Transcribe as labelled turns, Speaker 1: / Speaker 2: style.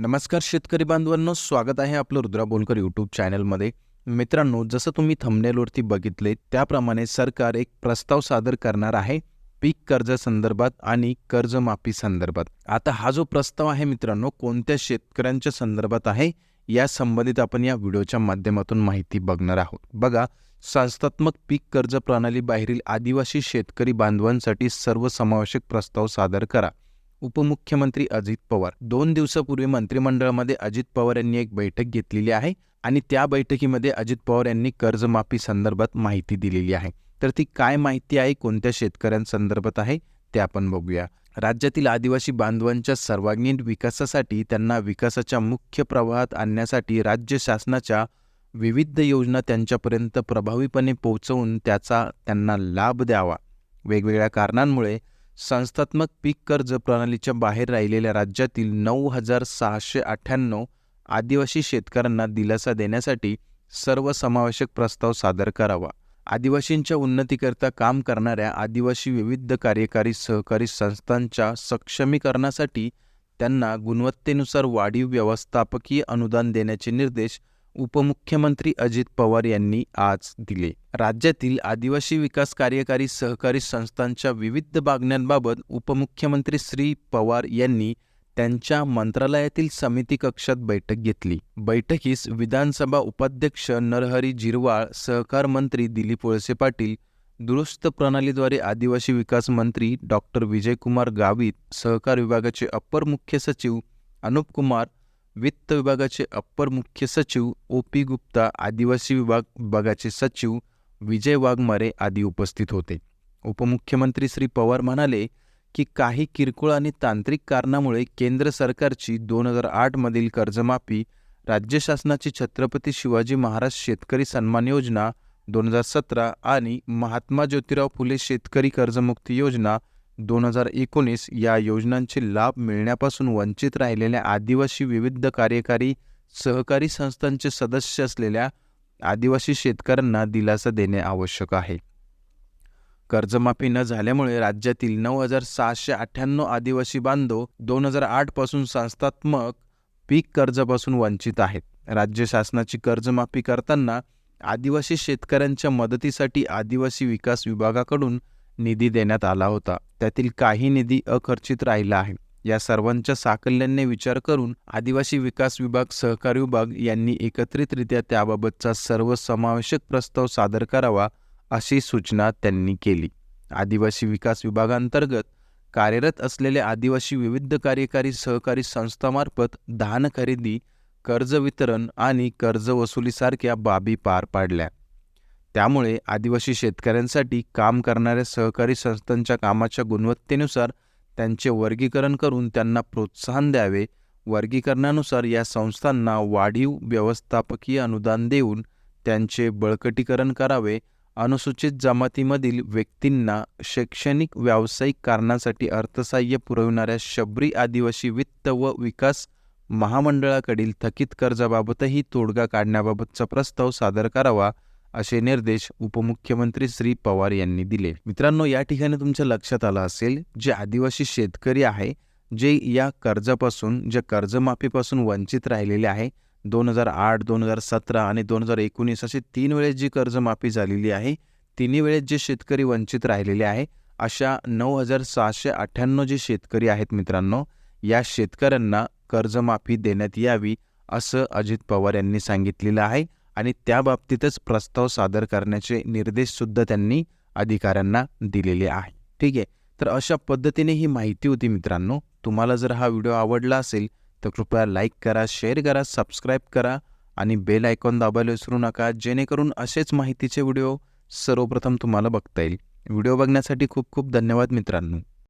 Speaker 1: नमस्कार शेतकरी बांधवांनो स्वागत आहे आपलं रुद्रा बोलकर यूट्यूब चॅनलमध्ये मित्रांनो जसं तुम्ही थंबनेलवरती बघितले त्याप्रमाणे सरकार एक प्रस्ताव सादर करणार आहे पीक कर्ज संदर्भात आणि कर्जमाफी संदर्भात. आता हा जो प्रस्ताव आहे मित्रांनो कोणत्या शेतकऱ्यांच्या संदर्भात आहे या संबंधित आपण या व्हिडिओच्या माध्यमातून माहिती बघणार आहोत. बघा संस्थात्मक पीक कर्ज प्रणाली बाहेरील आदिवासी शेतकरी बांधवांसाठी सर्वसमावेशक प्रस्ताव सादर करा. उपमुख्यमंत्री अजित पवार. दोन दिवसापूर्वी मंत्रिमंडळामध्ये अजित पवार यांनी एक बैठक घेतलेली आहे आणि त्या बैठकीमध्ये अजित पवार यांनी कर्जमाफी संदर्भात माहिती दिलेली आहे. तर ती काय माहिती आहे कोणत्या शेतकऱ्यांसंदर्भात आहे ते आपण बघूया. राज्यातील आदिवासी बांधवांच्या सर्वांगीण विकासासाठी त्यांना विकासाच्या मुख्य प्रवाहात आणण्यासाठी राज्य शासनाच्या विविध योजना त्यांच्यापर्यंत प्रभावीपणे पोहोचवून त्याचा त्यांना लाभ द्यावा. वेगवेगळ्या कारणांमुळे संस्थात्मक पीक कर्ज प्रणालीच्या बाहेर राहिलेल्या राज्यातील नऊ हजार सहाशे अठ्ठ्याण्णव आदिवासी शेतकऱ्यांना दिलासा देण्यासाठी सर्वसमावेशक प्रस्ताव सादर करावा. आदिवासींच्या उन्नतीकरिता काम करणाऱ्या आदिवासी विविध कार्यकारी सहकारी संस्थांच्या सक्षमीकरणासाठी त्यांना गुणवत्तेनुसार वाढीव व्यवस्थापकीय अनुदान देण्याचे निर्देश उपमुख्यमंत्री अजित पवार यांनी आज दिले. राज्यातील आदिवासी विकास कार्यकारी सहकारी संस्थांच्या विविध मागण्यांबाबत उपमुख्यमंत्री श्री पवार यांनी त्यांच्या मंत्रालयातील समिती कक्षात बैठक घेतली. बैठकीस विधानसभा उपाध्यक्ष नरहरी जिरवाळ सहकार मंत्री दिलीप वळसे पाटील दुरुस्त प्रणालीद्वारे आदिवासी विकास मंत्री डॉक्टर विजयकुमार गावित सहकार विभागाचे अप्पर मुख्य सचिव अनुप कुमार वित्त विभागाचे अप्पर मुख्य सचिव ओ पी गुप्ता आदिवासी विभाग विभागाचे सचिव विजय वाघमारे आदी उपस्थित होते. उपमुख्यमंत्री श्री पवार म्हणाले की काही किरकोळ आणि तांत्रिक कारणामुळे केंद्र सरकारची दोन हजार आठमधील कर्जमाफी राज्य शासनाची छत्रपती शिवाजी महाराज शेतकरी सन्मान योजना दोन हजार सतरा आणि महात्मा ज्योतिराव फुले शेतकरी कर्जमुक्ती योजना दोन हजार एकोणीस या योजनांचे लाभ मिळण्यापासून वंचित राहिलेल्या आदिवासी विविध कार्यकारी सहकारी संस्थांचे सदस्य असलेल्या आदिवासी शेतकऱ्यांना दिलासा देणे आवश्यक आहे. कर्जमाफी न झाल्यामुळे राज्यातील नऊ हजार सहाशे अठ्ठ्याण्णव आदिवासी बांधव दोन हजार आठपासून संस्थात्मक पीक कर्जापासून वंचित आहेत. राज्य शासनाची कर्जमाफी करताना आदिवासी शेतकऱ्यांच्या मदतीसाठी आदिवासी विकास विभागाकडून निधी देण्यात आला होता. त्यातील काही निधी अखर्चित राहिला आहे. या सर्वांच्या साकल्याने विचार करून आदिवासी विकास विभाग सहकारी विभाग यांनी एकत्रितरित्या त्याबाबतचा सर्व समावेशक प्रस्ताव सादर करावा अशी सूचना त्यांनी केली. आदिवासी विकास विभागांतर्गत कार्यरत असलेले आदिवासी विविध कार्यकारी सहकारी संस्थामार्फत धान खरेदी कर्ज वितरण आणि कर्ज वसुलीसारख्या बाबी पार पाडल्या. त्यामुळे आदिवासी शेतकऱ्यांसाठी काम करणाऱ्या सहकारी संस्थांच्या कामाच्या गुणवत्तेनुसार त्यांचे वर्गीकरण करून त्यांना प्रोत्साहन द्यावे. वर्गीकरणानुसार या संस्थांना वाढीव व्यवस्थापकीय अनुदान देऊन त्यांचे बळकटीकरण करावे. अनुसूचित जमातीमधील व्यक्तींना शैक्षणिक व्यावसायिक कारणासाठी अर्थसाह्य पुरविणाऱ्या शबरी आदिवासी वित्त व विकास महामंडळाकडील थकीत कर्जाबाबतही तोडगा काढण्याबाबतचा प्रस्ताव सादर करावा. असे निर्देश उपमुख्यमंत्री श्री पवार यांनी दिले. मित्रांनो या ठिकाणी तुमच्या लक्षात आलं असेल जे आदिवासी शेतकरी आहे जे या कर्जापासून ज्या कर्जमाफीपासून वंचित राहिलेले आहे दोन हजार आठ दोन हजार सतरा आणि दोन हजार एकोणीस असे तीन वेळेस जी कर्जमाफी झालेली आहे तिन्ही वेळेस जे शेतकरी वंचित राहिलेले आहे अशा नऊ हजार सहाशे अठ्ठ्याण्णव जे शेतकरी आहेत मित्रांनो या शेतकऱ्यांना कर्जमाफी देण्यात यावी असं अजित पवार यांनी सांगितलेलं आहे. आणि त्या बाबतीतच प्रस्ताव सादर करण्याचे निर्देशसुद्धा त्यांनी अधिकाऱ्यांना दिलेले आहे. ठीक आहे? तर अशा पद्धतीने ही माहिती होती मित्रांनो. तुम्हाला जर हा व्हिडिओ आवडला असेल तर कृपया लाईक करा शेअर करा सबस्क्राईब करा आणि बेल आयकॉन दाबायला विसरू नका. जेणेकरून असेच माहितीचे व्हिडिओ सर्वप्रथम तुम्हाला बघता येईल. व्हिडिओ बघण्यासाठी खूप खूप धन्यवाद मित्रांनो.